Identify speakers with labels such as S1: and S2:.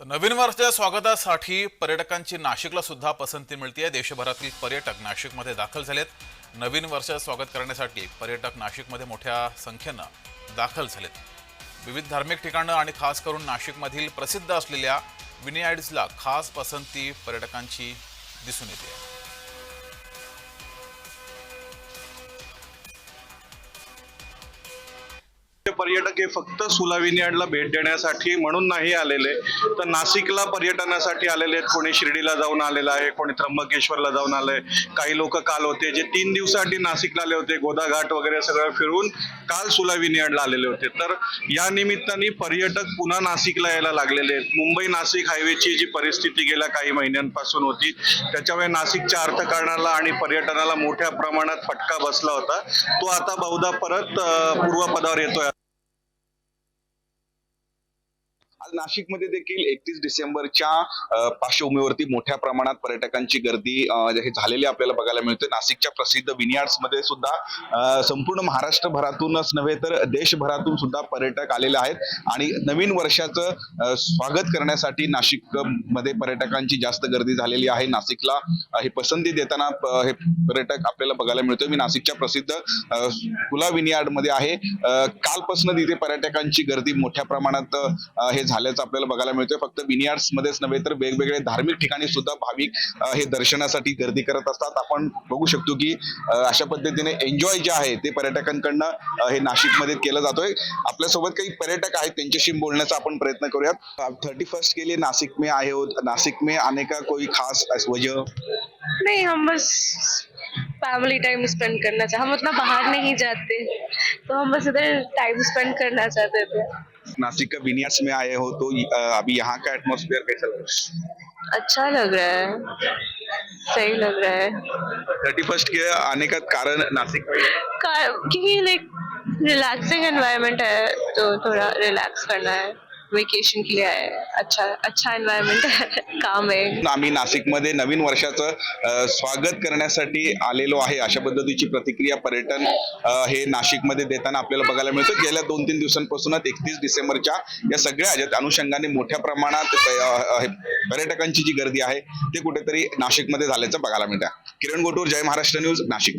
S1: तर नवीन वर्षाच्या स्वागतासाठी पर्यटकांची नाशिकला सुद्धा पसंती मिळते आहे देशभरातील पर्यटक नाशिकमध्ये दाखल झालेत. नवीन वर्षाचं स्वागत करण्यासाठी पर्यटक नाशिकमध्ये मोठ्या संख्येनं दाखल झालेत. विविध धार्मिक ठिकाणं आणि खास करून नाशिकमधील प्रसिद्ध असलेल्या विनियाइड्सला खास पसंती पर्यटकांची दिसून येते.
S2: पर्यटक हे फक्त सुलाविनियाडला भेट देण्यासाठी म्हणून नाही आलेले. तर नाशिकला पर्यटनासाठी आलेले आहेत. कोणी शिर्डीला जाऊन आलेलं आहे कोणी त्र्यंबकेश्वरला जाऊन आलंय. काही लोक काल होते जे तीन दिवसासाठी नाशिकला आले होते. गोदाघाट वगैरे सगळं फिरून काल सुलाविनियाडला आलेले होते. तर या निमित्ताने पर्यटक पुन्हा नाशिकला यायला लागलेले आहेत. मुंबई नाशिक हायवेची जी परिस्थिती गेल्या काही महिन्यांपासून होती त्याच्यामुळे नाशिकच्या अर्थकारणाला आणि पर्यटनाला मोठ्या प्रमाणात फटका बसला होता. तो आता बहुधा परत पूर्वपदावर येतोय.
S3: आज नाशिकमध्ये देखील एकतीस डिसेंबरच्या पार्श्वभूमीवरती मोठ्या प्रमाणात पर्यटकांची गर्दी हे झालेली आपल्याला बघायला मिळते नाशिकच्या प्रसिद्ध विनियार्ड्समध्ये सुद्धा संपूर्ण महाराष्ट्रभरातूनच नव्हे तर देशभरातून सुद्धा पर्यटक आलेले आहेत. आणि नवीन वर्षाचं स्वागत करण्यासाठी नाशिकमध्ये पर्यटकांची जास्त गर्दी झालेली आहे. नाशिकला हे पसंती देताना हे पर्यटक आपल्याला बघायला मिळतोय. मी नाशिकच्या प्रसिद्ध कुला विनियार्डमध्ये आहे कालपासून तिथे पर्यटकांची गर्दी मोठ्या प्रमाणात हे झाल्याचं आपल्याला बघायला मिळतोय. फक्त विनियार्ड्स मध्येच नव्हे तर वेगवेगळे धार्मिक ठिकाणी सुद्धा भाविक हे दर्शनासाठी गर्दी करत असतात. आपण बघू शकतो की अशा पद्धतीने एन्जॉय जे आहे ते पर्यटकांकडनं हे नाशिकमध्ये केलं जातोय. आपल्यासोबत काही पर्यटक आहेत त्यांच्याशी बोलण्याचा आपण प्रयत्न करूयात. थर्टी फर्स्ट के लिए नासिक में आए हो नासिक में आने का कोई खास वजह?
S4: नहीं हम बस फैमिली टाइम स्पेंड करना चाहते हम उतना बाहर नहीं जाते। तो हम बस इधर टाइम स्पेंड करना चाहते थे।
S3: नासिक का विनियर्स में आए हो तो अभी यहाँ का एटमोसफियर कैसा लग रहा है?
S4: अच्छा लग रहा है। सही लग रहा है।
S3: थर्टी फ़र्स्ट के आने का कारण नासिक में?
S4: का- क्योंकि लाइक रिलैक्सिंग एनवायरनमेंट है तो थोड़ा रिलैक्स करना है। वेकेशन के लिए आए हैं। अच्छा अच्छा एनवायरनमेंट है काम है।
S3: आम्ही नाशिकमध्ये नवीन वर्षाचं अ, स्वागत करण्यासाठी आलेलो आहे. अशा पद्धतीची प्रतिक्रिया पर्यटन अ, हे नाशिकमध्ये देताना आपल्याला बघायला मिळतं. गेल्या दोन तीन दिवसांपासूनच एकतीस डिसेंबरच्या या सगळ्या ज्या अनुषंगाने मोठ्या प्रमाणात अ, पर्यटकांची जी गर्दी आहे ते कुठेतरी नाशिकमध्ये झाल्याचं बघायला मिळतं. किरण गोटूर जय महाराष्ट्र न्यूज नाशिक.